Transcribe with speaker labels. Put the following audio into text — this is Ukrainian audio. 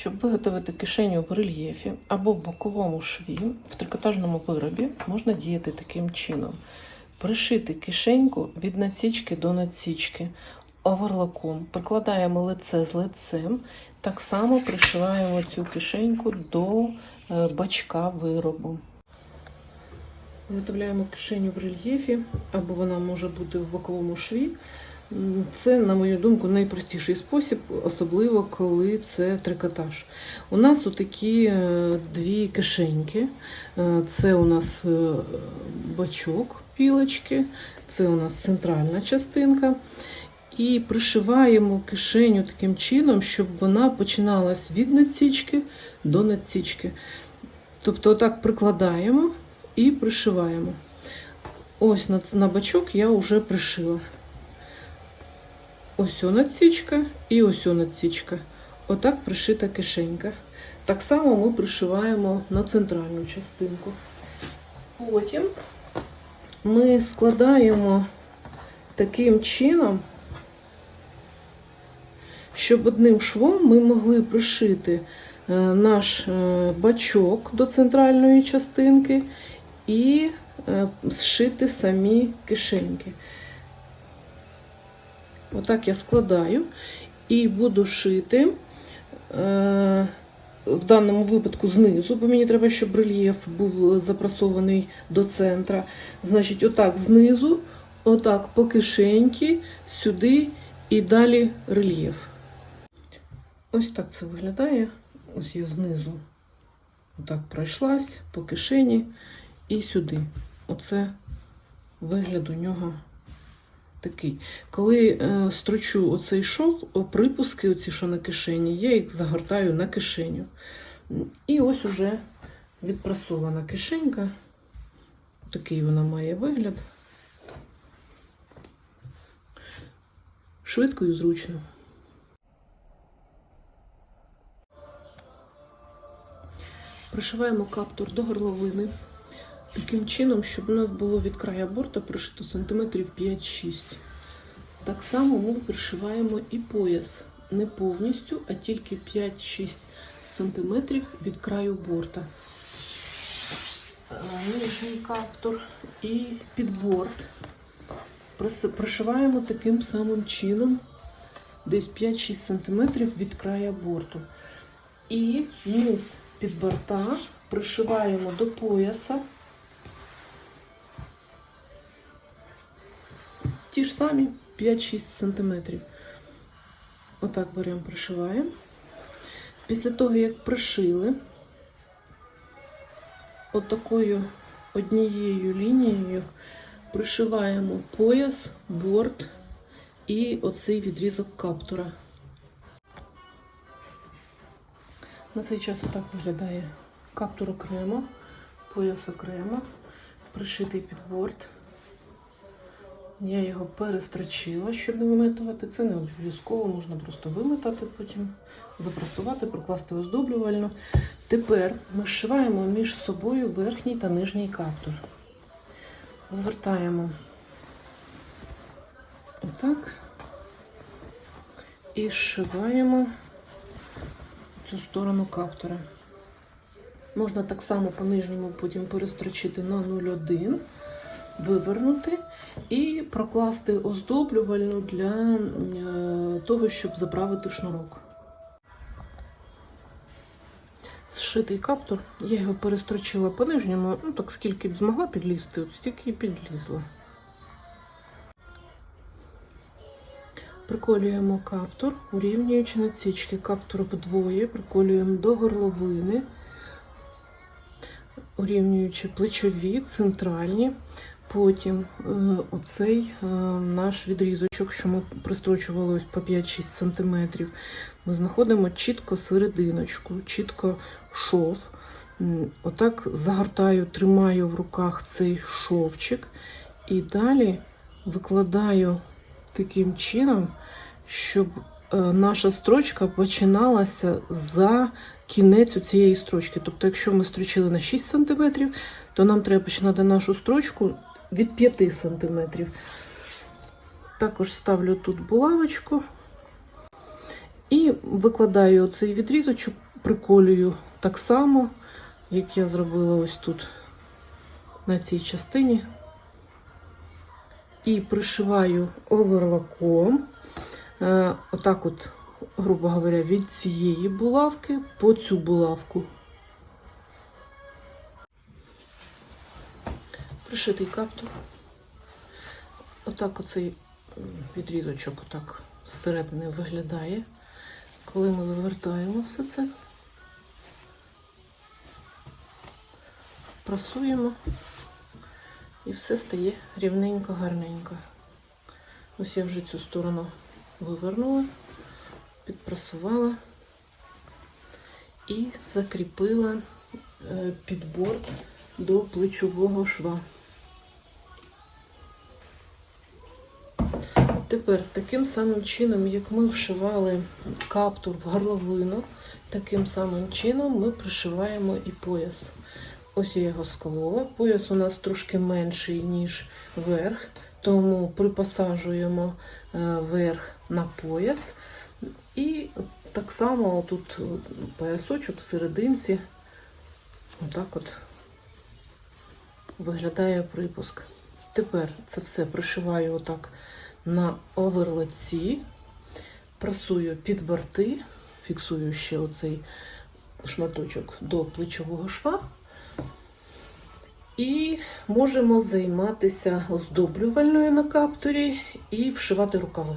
Speaker 1: Щоб виготовити кишеню в рельєфі або в боковому шві в трикотажному виробі можна діяти таким чином: пришити кишеньку від насічки до насічки оверлоком, прикладаємо лице з лицем, так само пришиваємо цю кишеньку до е, бачка виробу. Виготовляємо кишеню в рельєфі, або вона може бути в боковому шві. Це, на мою думку, найпростіший спосіб, особливо коли це трикотаж. У нас отакі е, дві кишеньки. Е, Це у нас е, бачок пілочки, це у нас центральна частинка. І пришиваємо кишеню таким чином, щоб вона починалась від надсічки до надсічки. Тобто, отак прикладаємо і пришиваємо. Ось на, на бачок я вже пришила. Ось надсічка і ось надсічка. Отак пришита кишенька. Так само ми пришиваємо на центральну частинку. Потім ми складаємо таким чином, щоб одним швом ми могли пришити е, наш е, бачок до центральної частинки і е, зшити самі кишеньки. Отак я складаю і буду шити е, в даному випадку знизу, бо мені треба, щоб рельєф був запрасований до центра. Значить, отак знизу, отак по кишеньки, сюди і далі рельєф. Ось так це виглядає. Ось я знизу отак пройшлась по кишені і сюди. Оце вигляд у нього такий. Коли е, строчу оцей шов, припуски, оці, що на кишені, я їх загортаю на кишеню. І ось уже відпрасована кишенька. Такий вона має вигляд. Швидко і зручно. Пришиваємо каптур до горловини. Таким чином, щоб у нас було від краю борта пришито сантиметрів 5-6. Так само ми пришиваємо і пояс. Не повністю, а тільки 5-6 сантиметрів від краю борта. Е, Нижній каптур і під борт. Пришиваємо таким самим чином, десь 5-6 сантиметрів від краю борту. І низ під борта пришиваємо до пояса. Ті ж самі 5-6 сантиметрів. Отак беремо, пришиваємо. Після того, як пришили, отакою однією лінією пришиваємо пояс, борт і оцей відрізок каптура. На цей час отак виглядає каптур окремо, пояс окремо, пришитий під борт. Я його перестрочила, щоб не виметувати. Це не обов'язково, можна просто виметати потім, запрасувати, прокласти оздоблювально. Тепер ми зшиваємо між собою верхній та нижній каптур. Вивертаємо отак і зшиваємо цю сторону каптура. Можна так само по нижньому потім перестрочити на 0,1 вивернути і прокласти оздоблювальну для е, того, щоб заправити шнурок. Зшитий каптур, я його перестрочила по нижньому, ну так скільки б змогла підлізти, от стільки і підлізла. Приколюємо каптур, урівнюючи надсічки. Каптур вдвоє, приколюємо до горловини, урівнюючи плечові, центральні. Потім е, оцей е, наш відрізочок, що ми пристрочували ось по 5-6 см, ми знаходимо чітко серединочку, чітко шов. Отак загортаю, тримаю в руках цей шовчик і далі викладаю таким чином, щоб е, наша строчка починалася за кінець цієї строчки. Тобто, якщо ми строчили на 6 см, то нам треба починати нашу строчку від 5 см. Також ставлю тут булавочку і викладаю цей відрізочок приколюю так само, як я зробила ось тут на цій частині. І пришиваю оверлаком. Е, отак от, грубо говоря, від цієї булавки по цю булавку. Пришитий каптур. Отак оцей відрізочок отак зсередини виглядає. Коли ми вивертаємо все це, прасуємо і все стає рівненько, гарненько. Ось я вже цю сторону вивернула, підпрасувала і закріпила е, підбор до плечового шва. Тепер таким самим чином, як ми вшивали каптур в горловину, таким самим чином ми пришиваємо і пояс. Ось я його склала. Пояс у нас трошки менший, ніж верх, тому припосаджуємо е, верх на пояс. І так само тут поясочок в отак от виглядає припуск. Тепер це все пришиваю отак на оверлоці, прасую під борти, фіксую ще оцей шматочок до плечового шва. І можемо займатися оздоблювальною на каптурі і вшивати рукави.